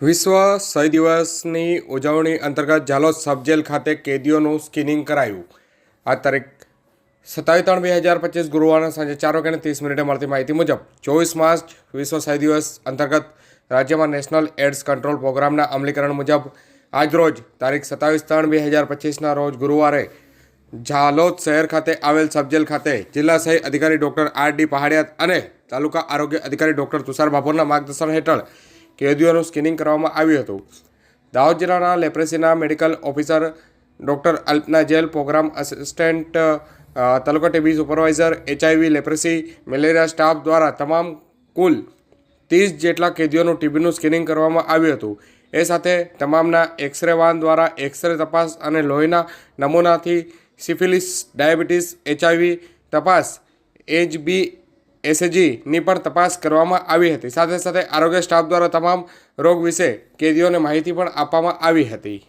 વિશ્વ સહી દિવસની ઉજવણી અંતર્ગત ઝાલોદ સબજેલ ખાતે કેદીઓનું સ્કિનિંગ કરાયું. આ તારીખ સત્તાવીસ ત્રણ બે હજાર પચીસ ગુરુવારના સાંજે ચાર વાગ્યાને ત્રીસ મિનિટે મળતી માહિતી મુજબ ચોવીસ માર્ચ વિશ્વ સહી દિવસ અંતર્ગત રાજ્યમાં નેશનલ એડ્સ કંટ્રોલ પ્રોગ્રામના અમલીકરણ મુજબ આજરોજ તારીખ સત્તાવીસ ત્રણ બે હજાર પચીસના રોજ ગુરુવારે ઝાલોદ શહેર ખાતે આવેલ સબજેલ ખાતે જિલ્લા સહી અધિકારી ડૉક્ટર આર ડી પહાડિયા અને તાલુકા આરોગ્ય અધિકારી ડૉક્ટર તુષાર બાપુરના માર્ગદર્શન હેઠળ કેદીઓનું સ્કિનિંગ કરવામાં આવ્યું હતું. દાહોદ જિલ્લાના લેપ્રેસીના medical officer doctor Alpana Jel, program assistant taluka TB supervisor HIV leprosy, malaria staff દ્વારા તમામ કુલ ત્રીસ જેટલા કેદીઓનું ટીબીનું સ્કિનિંગ કરવામાં આવ્યું હતું. એ સાથે તમામના એક્સરે વાન દ્વારા એક્સરે તપાસ અને લોહીના નમૂનાથી સિફિલિસ, ડાયાબિટીસ એચઆઈવી તપાસ એચબી એસએજીની પણ તપાસ કરવામાં આવી હતી. સાથે સાથે આરોગ્ય સ્ટાફ દ્વારા તમામ રોગ વિશે કેદીઓને માહિતી પણ આપવામાં આવી હતી.